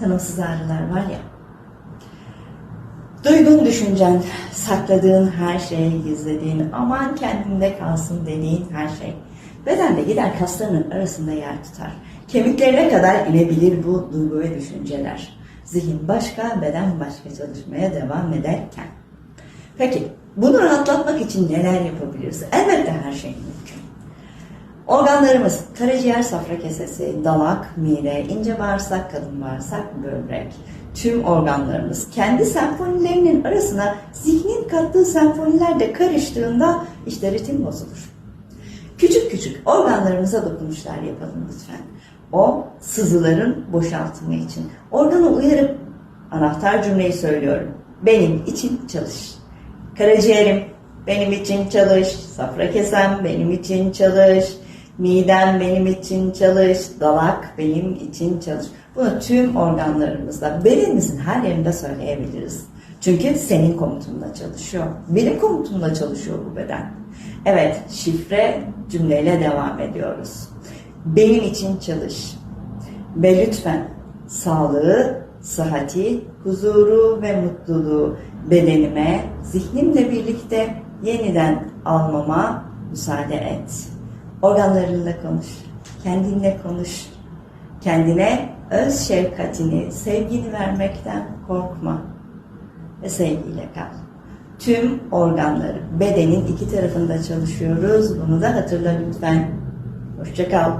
tanımsız ağrılar var ya. Duygun, düşüncen, sakladığın her şey, gizlediğin, aman kendinde kalsın dediğin her şey. Bedende gider kaslarının arasında yer tutar. Kemiklerine kadar inebilir bu duygu ve düşünceler. Zihin başka, beden başka çalışmaya devam ederken. Peki, bunu rahatlatmak için neler yapabiliriz? Elbette her şey mümkün. Organlarımız karaciğer, safra kesesi, dalak, mide, ince bağırsak, kadın bağırsak, böbrek. Tüm organlarımız kendi senfonilerinin arasına zihnin kattığı senfoniler de karıştığında işte ritim bozulur. Küçük küçük organlarımıza dokunuşlar yapalım lütfen. O sızıların boşaltımı için. Organı uyarıp anahtar cümleyi söylüyorum. Benim için çalış. Karaciğerim benim için çalış. Safra kesem benim için çalış. Midem benim için çalış. Dalak benim için çalış. Bunu tüm organlarımızda, bedenimizin her yerinde söyleyebiliriz. Çünkü senin komutunla çalışıyor. Benim komutumla çalışıyor bu beden. Evet, şifre cümleyle devam ediyoruz. Benim için çalış. Ve lütfen sağlığı, sıhhati, huzuru ve mutluluğu bedenime, zihnimle birlikte yeniden almama müsaade et. Organlarınla konuş, kendinle konuş. Kendine öz şefkatini, sevgini vermekten korkma ve sevgiyle kal. Tüm organları, bedenin iki tarafında çalışıyoruz. Bunu da hatırla lütfen. Hoşça kal.